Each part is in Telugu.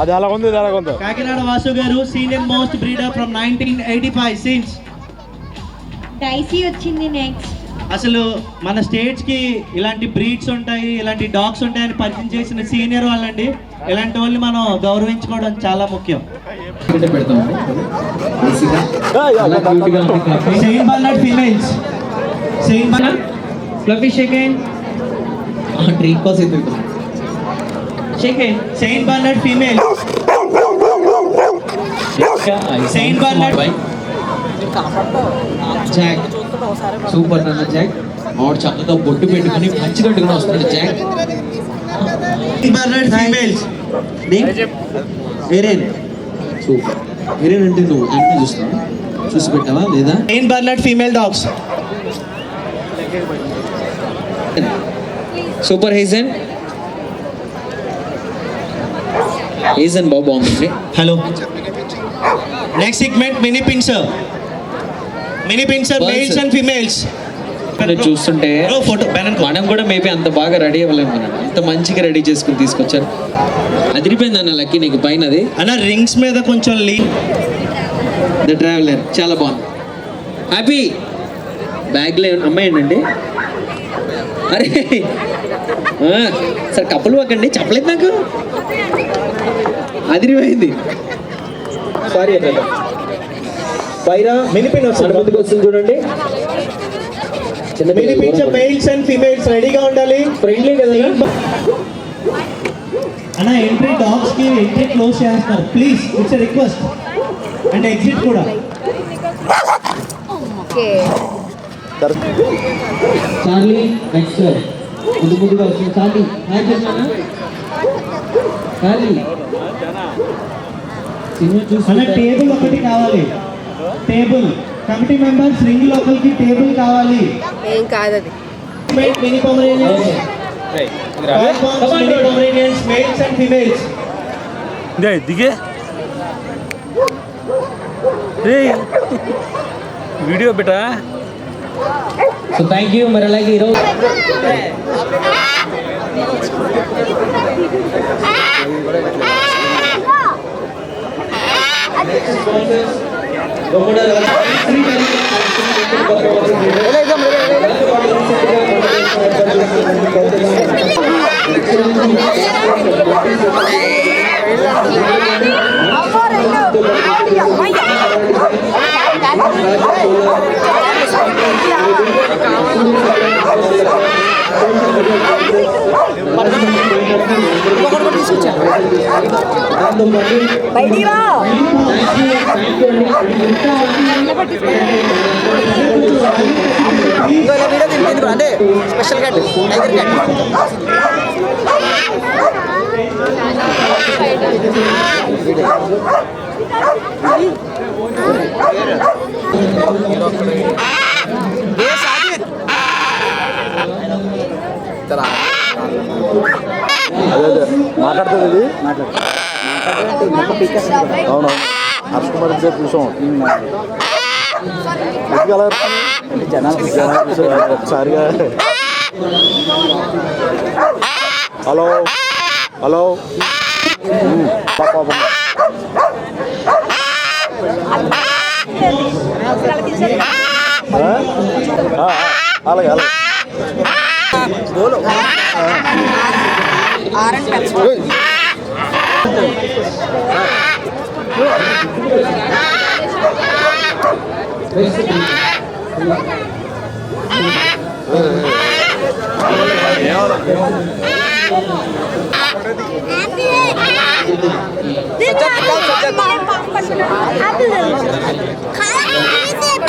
అది అలా ఉంది అలా ఉంది కాకినాడ వాసు గారు senior most breeder from nineteen eighty five since Daisy వచ్చింది నెక్స్ట్ అసలు మన స్టేట్స్కి ఇలాంటి బ్రీడ్స్ ఉంటాయి ఇలాంటి డాగ్స్ ఉంటాయని పరిచయం చేసిన సీనియర్ వాళ్ళండి. ఇలాంటి వాళ్ళని మనం గౌరవించుకోవడం చాలా ముఖ్యం. Saint Bernard females saint fluffy shaken tree కోసం shaken Saint Bernard female Saint Bernard. Jack super నాన్న జాక్ ఆవిడ చక్కగా బొట్టు పెట్టుకుని పంచి కట్టుకుని వస్తున్నాడు జాక్ ఎరేన్ సూపర్ ఎరేన్ అంటే నువ్వు అంటే చూస్తావా చూసి పెట్టావా లేదా? Saint Bernard female dogs super హేజన్ హేజన్ బాగా బాగుందండి hello next segment mini pinscher mini pinscher. Males and females చూస్తుంటే బ్యానర్ మనం కూడా మేబీ అంత బాగా రెడీ అవ్వలేము మనం. అంత మంచిగా రెడీ చేసుకుని తీసుకొచ్చారు. అదిరిపోయింది అన్న లక్కీ నీకు పైన అది అన్న రింగ్స్ మీద కొంచెం లీ ద ట్రావెలర్ చాలా బాగుంది. హ్యాపీ బ్యాగ్లో అమ్మాయి ఏంటండి? అరే. సరే కప్పులు పక్కండి. చెప్పలేదు నాకు. అదిరిపోయింది. సారీ పైరా మినీ పిన్ మన ముందుకు వస్తుంది చూడండి. చిన్న mini pinscher males and females రెడీగా ఉండాలి. ఫ్రెండ్లీ కదా? అన్న ఎంట్రీ డాగ్స్కి ఎంట్రీ క్లోజ్ చేస్తున్నారు. Please it's request and exit కూడా. ఓకే చార్లీ నెక్స్ట్ ముందు ముందుగా వస్తుంది చార్లీ హాయ్ చెప్పానా చార్లీ సినిమా అన్న చూస్తున్నా టేబుల్ ఒకటి కావాలి. టేబుల్ కమిటీ మెంబర్స్ రింగ్ లోపలికి టేబుల్ కావాలి. ఏం కాదు అది mini Pomeranians mini Pomeranians males and females they దిగే రేయ్ వీడియో బేటా? ಸೊ ಥ್ಯಾಂಕ್ ಯು ಮರಳಾಗಿ ಇರೋ Thank you. So thank you మరి అలాగే అదే అదే. మాట్లాడుతుంది ఇది? అవును హర్ష్ కుమార్ ఇద్దరు చూసాం ఎందుకు అలా జనాలు జనాలు చూసాం ఒకసారిగా. హలో? హలో? పాపం ఆ? ఆ, ఆ, అలాగే అలాగే ఓయ్. కంపెనీ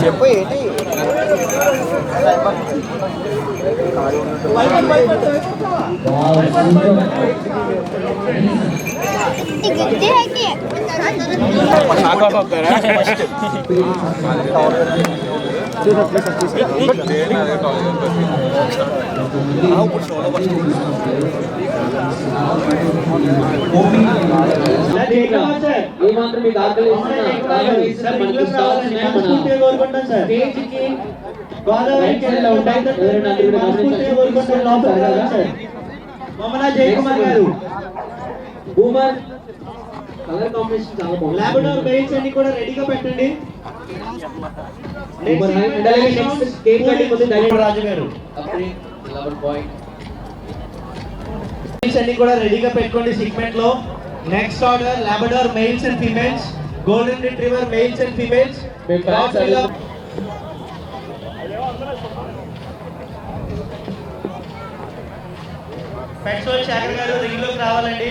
చెప్పు ఏంటి సార్, జయకుమార్ సార్. ఏమాత్రం మీకు ఆకలి సార్, ఇంట్లోకి రావాలండి. మనస్ఫూర్తిగా కోరుకుంటాం సార్. గోదావరి జిల్లాలో ఉంటాయి సార్. మనస్ఫూర్తిగా కోరుకుంటాం. లోపలికి రావాలి సార్. బొమ్మన జయకుమార్ గారు బూమర్ కలర్ కాంబినేషన్ చాలా బాగుంది. లాబడోర్ బెయిల్స్ అన్ని కూడా రెడీగా పెట్టండి. బూమర్ హై ఉండాలి. నెక్స్ట్ కేక్ కటింగ్ ఉంది. దయచేసి రాజు గారు. అప్రీ లవర్ బాయ్ బెయిల్స్ అన్ని కూడా రెడీగా పెట్టుకోండి సిగ్మెంట్లో. Next order Labrador males and females golden retriever males and females petrol Shekar గారు రింగ్లోకి రావాలండి.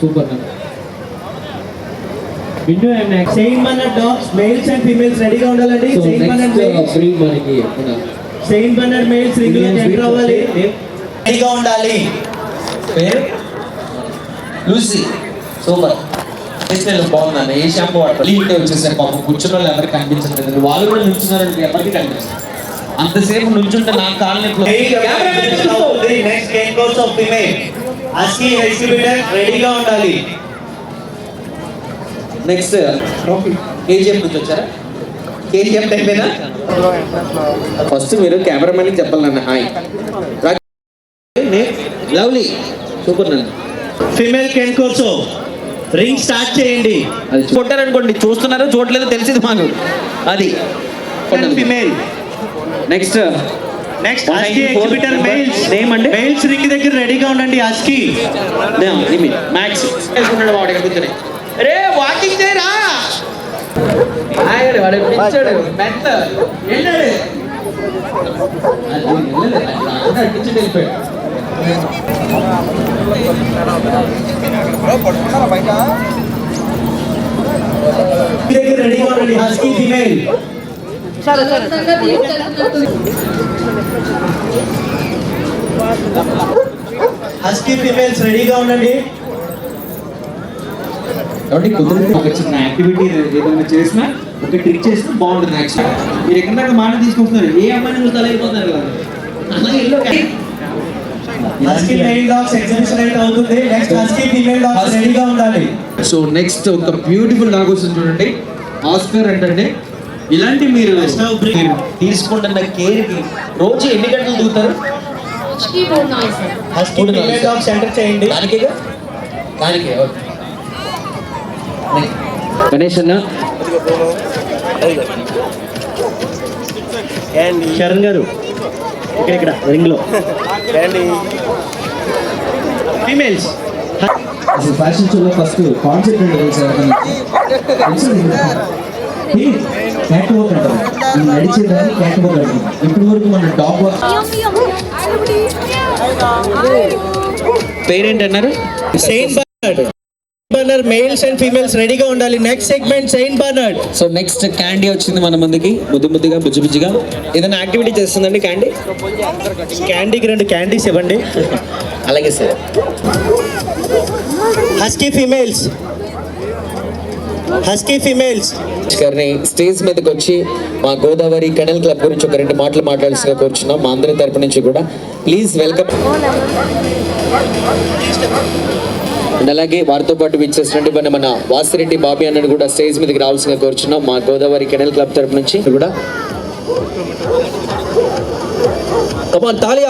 Super dogs males and females రెడీగా ఉండాలండి. So Saint Bernard next males free మనకి మన సెయింట్ బర్నర్డ్ మేల్స్ రింగ్లో ఎంటర్ అవ్వాలి. రెడీగా ఉండాలి. పేరు? లూసీ. సూపర్. స్మెల్ బాగుందండి ఏ షాంపూ వాడతారు? ఇంటే వచ్చేసారు పాపం కూర్చున్న వాళ్ళు ఎవరికి కనిపించట్లేదు. వాళ్ళు కూడా నిల్చున్నారంటే ఎవరికి కనిపిస్తుంది? అంతసేపు నిల్చుంటే నా కాళ్ళ అస్కీ రెడీగా ఉండాలి. నెక్స్ట్ కేజీఎఫ్ నుంచి వచ్చారా? కేజీఎఫ్ టైపేనా ఫస్ట్ మీరు కెమెరామెన్కి చెప్పాలన్న హాయ్ లవ్లీ సూపర్ నన్ను. ఫీమేల్ కెన్ కోర్స్ రింగ్ స్టార్ట్ చేయండి. అది కొట్టారనుకోండి. చూస్తున్నారో చూడలేదో తెలిసింది మాకు. అది. Female next next husky exhibitor males name అండి మేల్స్ రింగ్ దగ్గర రెడీగా ఉండండి అస్కీ మ్యాక్స్ వేసుకున్నాడు వాడు ఇక్కడ కూర్చొని రే వాకింగ్ చేయరా ఆగాడు వాడు పిచ్చాడు మెట్ట వెళ్ళాడు అది వెళ్ళలేదు. అది రాకుండా అట్టించి వెళ్ళిపోయాడు దగ్గర రెడీగా ఉండండి హస్కీ ఫీమేల్ హస్కీ ఫీమేల్స్ రెడీగా ఉండండి. కాబట్టి కుదిరితే ఒక చిన్న యాక్టివిటీ ఏదైనా చేసినా ఒక ట్రిక్ చేసినా బాగుంటుంది యాక్చువల్ మీరు ఎక్కడ మాట తీసుకొస్తున్నారు? ఏ అమ్మాయిని చూస్తే అలా అయిపోతున్నారు కదా? అలాగే ఇల్లు సో నెక్స్ట్ ఒక బ్యూటిఫుల్ వస్తుంది చూడండి. ఆస్కర్ అంటే ఇలాంటి మీరు మీరు తీసుకుంటున్న కేర్కి రోజు ఎన్ని గంటలు చేయండి. దానికే దానికే ఓకే. గణేష్ అన్న. శరణ్ గారు ఇక్కడ ఇక్కడ రింగ్లో ఫీమేల్స్ అసలు ఫ్యాషన్ షోలో ఫస్ట్ కాన్సెప్ట్ ఏంటో తెలుసా? క్యాట్ వాక్ అంటారు ఈ నడిచేదాన్ని క్యాట్ వాక్ అంటారు ఇప్పటి వరకు మన డాగ్ వాక్ పేరేంటి అన్నారు Saint Bernard Bernard males and females రెడీగా ఉండాలి. Next segment Saint Bernard. So next candy వచ్చింది మన ముందుకి. బుద్ధి బుద్ధిగా బుజ్జి బుజ్జిగా. ఏదైనా యాక్టివిటీ చేస్తుందండి క్యాండీ? క్యాండీకి రెండు క్యాండీస్ ఇవ్వండి. అలాగే sir. Husky females husky females గారిని స్టేజ్ మీదకి వచ్చి మా గోదావరి కెనల్ క్లబ్ గురించి ఒక రెండు మాటలు మాట్లాడాల్సిగా కూర్చున్నాం. మా అందరి తరపు నుంచి కూడా. Please welcome. అండ్ అలాగే వారితో పాటు విచ్చేసినట్టు మన మన వాసిరెడ్డి బాబీ అన్నని కూడా స్టేజ్ మీదకి రావాల్సిందిగా కోరుచున్నాం. మా గోదావరి కెనల్ క్లబ్ తరపు నుంచి కూడా. తాలి